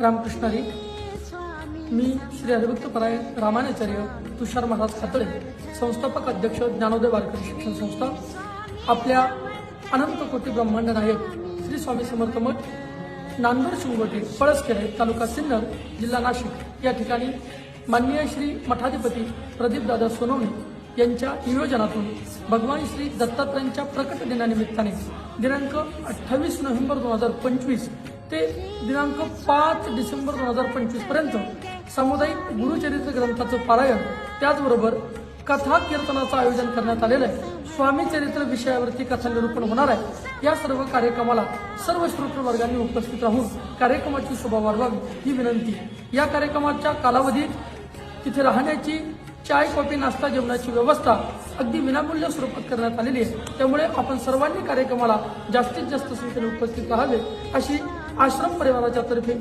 रामकृष्ण रामकृष्णारी मी श्री हरिभक्त परायण रामानाचार्य तुषार महाराज खातळे संस्थापक अध्यक्ष ज्ञानोदय वारकरी शिक्षण संस्था आपल्या अनंत कोटी ब्रह्मांड नायक श्री स्वामी समर्थ मठ नांदूर शिंगोटे पळसखेडे तालुका सिन्नर जिल्हा नाशिक. या ठिकाणी माननीय श्री मठाधिपती प्रदीपदादा सोनवणे यांच्या नियोजनातून भगवान श्री दत्तात्रयांच्या प्रकट दिनानिमित्ताने दिनांक अठ्ठावीस नोव्हेंबर दोन हजार पंचवीस ते दिनांक पाच डिसेंबर दोन हजार पंचवीसपर्यंत सामुदायिक गुरुचरित्र ग्रंथाचं पारायण. त्याचबरोबर कथा कीर्तनाचं आयोजन करण्यात आलेलं आहे. स्वामी चरित्र विषयावरती कथा निरूपण होणार आहे. या सर्व कार्यक्रमाला सर्व श्रोत्र वर्गांनी उपस्थित राहून कार्यक्रमाची शोभा वाढवावी ही विनंती. या कार्यक्रमाच्या कालावधीत तिथे राहण्याची चाय कॉफी नाश्ता जेवणाची व्यवस्था अगदी विनामूल्य स्वरूपात करण्यात आलेली आहे. त्यामुळे आपण सर्वांनी कार्यक्रमाला जास्तीत जास्त संख्येने उपस्थित राहावे अशी ашhыып праа жатыр